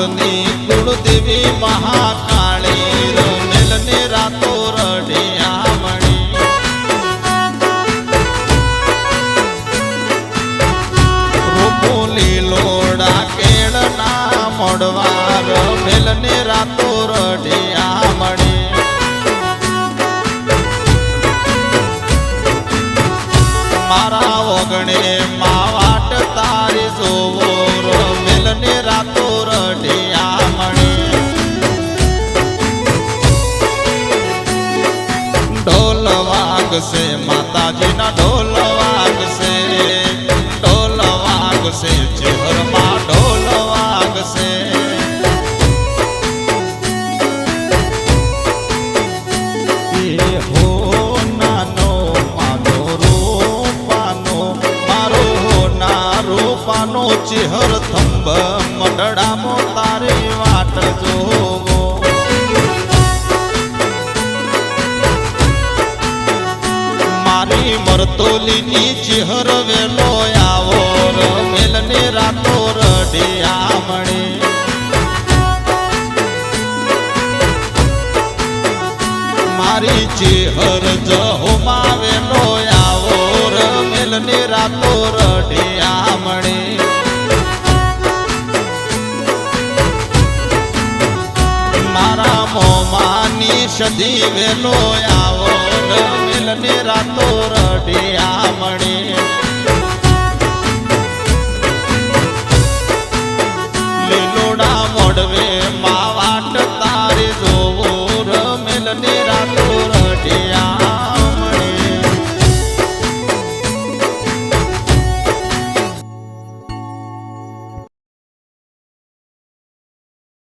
કુળની કુળદેવી મહાકાળી રમેલને રાતો રઢિયા મણી રૂપો લીલોડા કેળના મોડવા રમેલને રાતો રઢિયા મણી મારા ઓગણે માવાટ તારી જોવો વાગશે માતાજીના ઢોલ વાગશે ઢોલ વાગશે ચેહરમાં ઢોલ વાગશે ચેહર થંભ મંડળામાં તારી વાટ જોવો મરતોલી મરતોલીની ચિહર વેલો આવો રમેલને રાતો રડે મણે મારી ચિહર જહો વેલો આવો રમેલને રાતો રડે મણે મારા મોમાની સદી વેલો આવો રમેલને રાતો રડિયા મણે